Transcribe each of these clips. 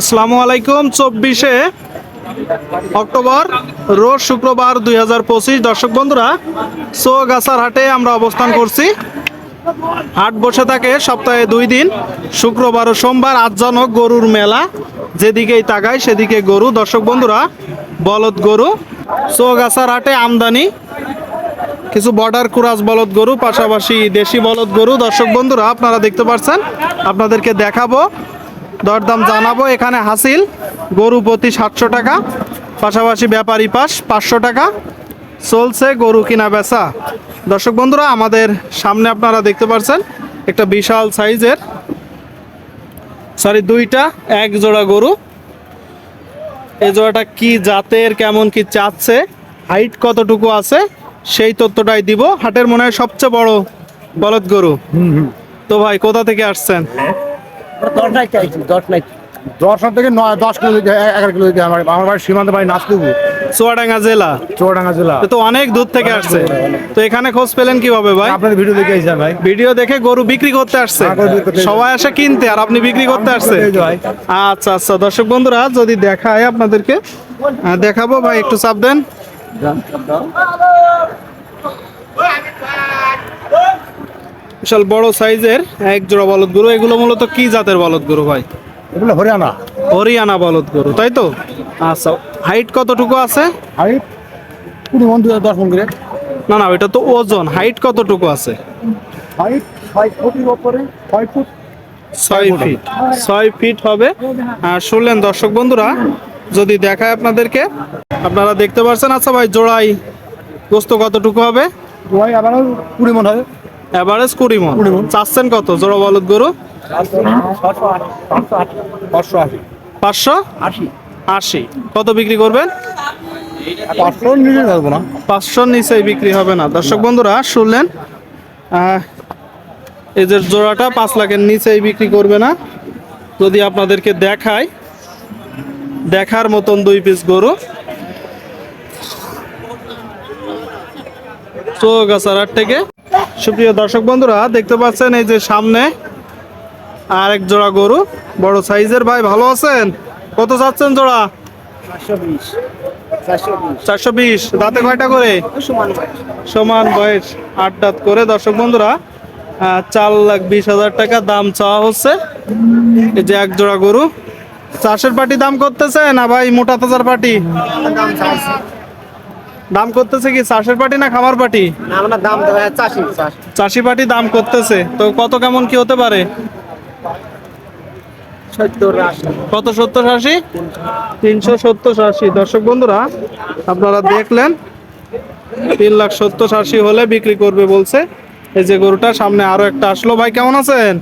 আসসালামু আলাইকুম। চব্বিশে অক্টোবর রোজ শুক্রবার দুই হাজার পঁচিশ। দর্শক বন্ধুরা সোগাছার হাটে আমরা অবস্থান করছি। হাট বসে থাকে সপ্তাহে দুই দিন, শুক্রবার ও সোমবার আজজনক গরুর মেলা। যেদিকেই তাকায় সেদিকে গরু। দর্শক বন্ধুরা, বলদ গরু সোগাছার হাটে আমদানি। কিছু বর্ডার কুরাস বলদ গরু, পাশাপাশি দেশি বলদ গরু। দর্শক বন্ধুরা, আপনারা দেখতে পাচ্ছেন, আপনাদেরকে দেখাবো। দরদাম জানাব। এখানে হাসিল গরু প্রতি সাতশো টাকা পাশাপাশি ব্যাপারী পাস পাঁচশো টাকা। চলছে গরু কিনা বেচা। দর্শক বন্ধুরা আমাদের সামনে আপনারা দেখতে পাচ্ছেন একটা বিশাল সাইজের সরি দুইটা এক জোড়া গরু। এই জোড়াটা কি জাতের কেমন কি চাচ্ছে হাইট কতটুকু আছে সেই তথ্যটাই দিব। হাটের মনে হয় সবচেয়ে বড় বলদ গরু। তো ভাই কোথা থেকে আসছেন? দশ চাইছি থেকে নয় দশ কিলো এগারো কিলো আমার আমার বাড়ি সীমান্ত বাড়ি নাচকুবু চুয়াডাঙ্গা জেলা? চৌডাঙ্গা জেলা। তো অনেক দূর থেকে আসছে। তো এখানে খোঁজ পেলেন কীভাবে ভাই? আপনাদের ভিডিও দেখে এসেছেন ভাই। ভিডিও দেখে গরু বিক্রি করতে আসছে। হ্যাঁ, সবাই আসে কিনতে আর আপনি বিক্রি করতে আসছে ভাই। আচ্ছা আচ্ছা। দর্শক বন্ধুরা যদি দেখায় আপনাদেরকে দেখাবো ভাই একটু চাপ দেন। বিশাল বড় সাইজের এক জোড়া বলদ গরু। এগুলো মূলত কি জাতের বলদ গরু ভাই? এগুলো হরিয়ানা। হরিয়ানা বলদ গরু তাই তো? আচ্ছা হাইট কতটুকু আছে? হাইট কুড়ি মন দশ মন করে। না না ওইটা তো ওজন। হাইট কতটুকু আছে? হাইট ছয় ফুটের ওপরে ছয় ফুট ছয় ফিট ছয় ফিট হবে। আর শুনলেন দর্শক বন্ধুরা যদি দেখায় আপনাদেরকে আপনারা দেখতে পাচ্ছেন আচ্ছা ভাই জোড়াই গোস্ত কতটুকু হবে? ভাই আবার কুড়ি মন হবে। এভারেজ কুড়ি মন। চাচ্ছেন কত? জোড়া বলদ গরু? পাঁচশো? আশি। কত বিক্রি করবেন? পাঁচশোর নিচে বিক্রি হবে না। দর্শক বন্ধুরা শুনলেন? এই যে জোড়াটা পাঁচ লাখের নিচেই বিক্রি করবে না। যদি আপনাদেরকে দেখায় দেখার মতন দুই পিস গরু। চৌগাছার থেকে। সুপ্রিয় দর্শক বন্ধুরা, দেখতে পাচ্ছেন এই যে সামনে আর এক জোড়া গরু। বড় সাইজের ভাই, ভালো আছেন? কত চাচ্ছেন জোড়া? চারশো বিশ। দাঁতে কয়টা করে? সমান বয়স। আট দাঁত করে। দর্শক বন্ধুরা চার লাখ বিশ হাজার টাকা দাম চাওয়া হচ্ছে। এই যে এক জোড়া গরু। চাষের পাটি দাম করতেছে না ভাই, মোটা তাজার পাটি? দাম করতেছে কি চাষের পাটি না খামার পাটি? আমরা দাম চাষি চাষ। চাষি পাটি দাম করতেছে তো কত কেমন কি হতে পারে? কত সত্তর আশি? তিনশো সত্তর আশি। দর্শক বন্ধুরা আপনারা দেখলেন তিন লাখ সত্তর আশি হলে বিক্রি করবে বলছে। এই যে গরুটা সামনে আরও একটা আসলো। ভাই কেমন আছেন?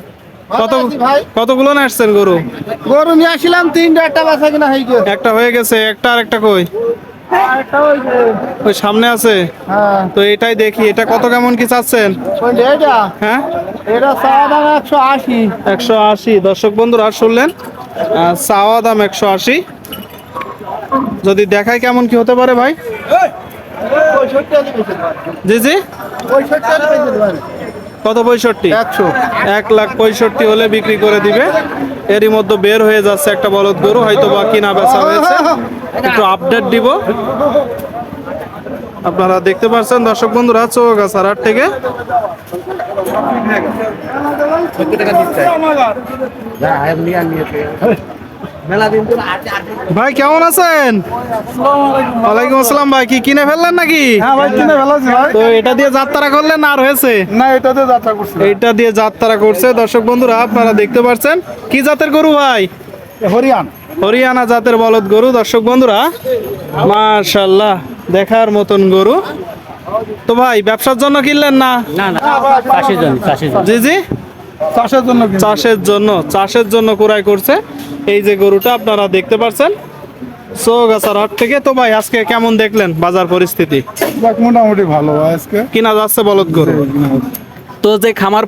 কত। কতগুলো না আসছেন গরু? গরু নিয়ে আসছিলাম তিনটা একটা বাসা কিনা হয়ে গেছে একটা হয়ে গেছে একটা আর একটা কই? ওই সামনে আছে? হ্যাঁ। তো এটাই দেখি এটা কত কেমন কি চাচ্ছেন? হ্যাঁ? এটা চাওয়া দাম একশো আশি। একশো আশি। দর্শক বন্ধুরা শুনলেন? চাওয়া দাম একশো আশি। যদি দেখায় কেমন কি হতে পারে ভাই? জি জি। কত পঁয়ষট্টি? একশো। এক লাখ পঁয়ষট্টি হলে বিক্রি করে দিবে। এরই মধ্যে বের হয়ে যাচ্ছে একটা বলদ গরু হয়তো বা কিনা বেচা হয়েছে। একটু আপডেট দিব। আপনারা দেখতে পাচ্ছেন দর্শক বন্ধুরা চৌগাছার হাট থেকে। ভাই কেমন আছেন? ওয়ালাইকুম আসসালাম ভাই কি কিনে ফেললেন নাকি? হ্যাঁ ভাই কিনে ভালো ভাই। তো এটা দিয়ে যাত্রা করলেন আর হয়েছে? না এটাতে যাত্রা করছি এইটা দিয়ে যাত্রা করছে। দর্শক বন্ধুরা আপনারা দেখতে পাচ্ছেন কি জাতের গরু ভাই? হরিয়ান। হরিয়ানা জাতের বলদ গরু। দর্শক বন্ধুরা মাশাল্লাহ দেখার মতন গরু। তো ভাই ব্যবসার জন্য কিনলেন না? না না চাষের জন্য চাষের জন্য। জি জি। চাষের জন্য চাষের জন্য চাষের জন্য ক্রয় করছে। এই যে গরুটা আপনারা দেখতে পাচ্ছেন হাট থেকে। তো ভাই আজকে কেমন দেখলেন বাজার পরিস্থিতি? মোটামুটি ভালো আজকে। কিনা যাচ্ছে বলদ গরু? তো যে খামার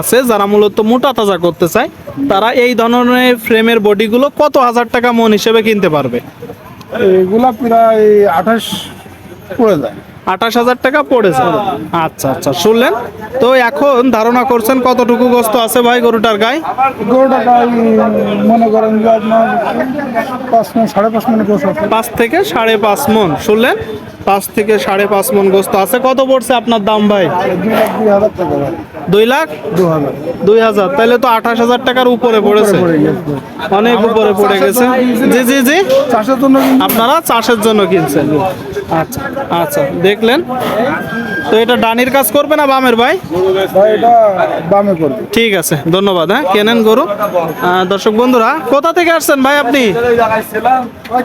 আছে যারা মূলত মোটা তাজা করতে চায় তারা এই ধরনের ফ্রেমের বডিগুলো কত হাজার টাকা মন হিসেবে কিনতে পারবে? এগুলা প্রায় আঠাশ পড়ে যায়। আঠাশ হাজার টাকা পড়েছে। আচ্ছা আচ্ছা শুনলেন? তো এখন ধারণা করছেন কতটুকু গোস্ত আছে ভাই গরুটার গায়ে? মনে করেন পাঁচ মিনিট সাড়ে পাঁচ বসে পাঁচ থেকে সাড়ে পাঁচ মন শুনলেন? পাঁচ থেকে সাড়ে পাঁচ মন গোস্ত আছে। কত পড়ছে আপনার দাম ভাই? দুই লাখ? দুই হাজার। তাহলে তো আঠাশ হাজার টাকার উপরে পড়েছে। অনেক উপরে পড়ে গেছে। জি জি জি। চাষের জন্য আপনারা চাষের জন্য কিনছেন। আচ্ছা আচ্ছা দেখলেন? তো এটা ডানির কাজ করবে না বামের ভাই? এটা বামে করবে। ঠিক আছে ধন্যবাদ হ্যাঁ কেনেন গরু? দর্শক বন্ধুরা কোথা থেকে আসছেন ভাই আপনি?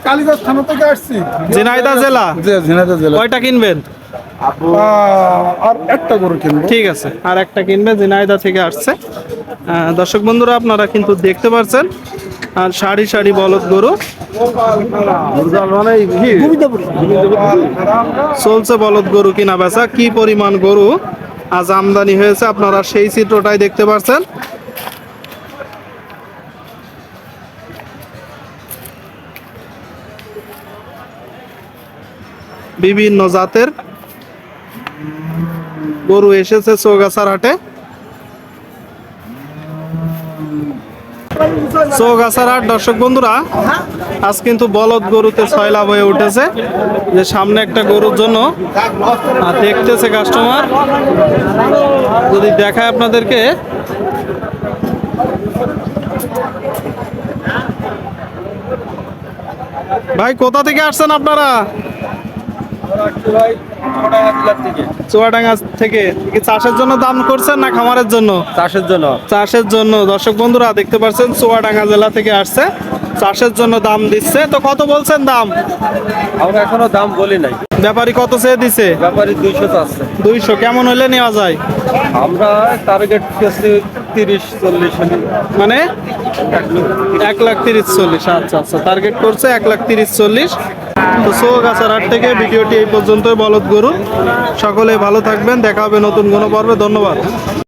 কালীগঞ্জ থানা থেকে আসছি। ঝিনাইদা জেলা? যে জেলা। কয়টা কিনবেন? আর একটা গরু কিনবো। ঠিক আছে আর একটা কিনবে ঝিনাইদা থেকে আসছে। দর্শক বন্ধুরা আপনারা কিন্তু দেখতে পাচ্ছেন আর সারি সারি বলদ গরু। চলছে বলদ গরু কিনা বেচা। কি পরিমাণ গরু? আজ আমদানি হয়েছে। আপনারা সেই চিত্রটাই দেখতে পাচ্ছেন বিভিন্ন জাতের গরু এসেছে চৌগাছার হাটে। চৌগাছার দর্শক বন্ধুরা, আজ কিন্তু বলদ গরুতে ছয় লাভ হয়ে উঠেছে। যে সামনে একটা গরুর জন্য দেখতেছে কাস্টমার যদি দেখায় আপনাদেরকে। ভাই, কোথা থেকে আসছেন আপনারা? চুয়াডাঙ্গা থেকে। চাষের জন্য দাম করছেন না খামারের জন্য? চাষের জন্য। চাষের জন্য। দর্শক বন্ধুরা দেখতে পাচ্ছেন চুয়াডাঙ্গা জেলা থেকে আসছে। চাষের জন্য দাম দিচ্ছে। তো কত বলছেন দাম? আমরা এখনও দাম বলি নাই। ব্যাপারী কত চেয়ে দিছে? ব্যাপারী দুইশো দুইশো। কেমন হলে নেওয়া যায়? আমরা টার্গেট তিরিশ চল্লিশ মানে? এক লাখ। তিরিশ চল্লিশ। আচ্ছা আচ্ছা। টার্গেট করছে এক লাখ তিরিশ চল্লিশ। তো সো সোগাছার হাট থেকে ভিডিওটি এই পর্যন্তই। বলদ গরু, সকলে ভালো থাকবেন। দেখা হবে নতুন কোনো পর্বে। ধন্যবাদ।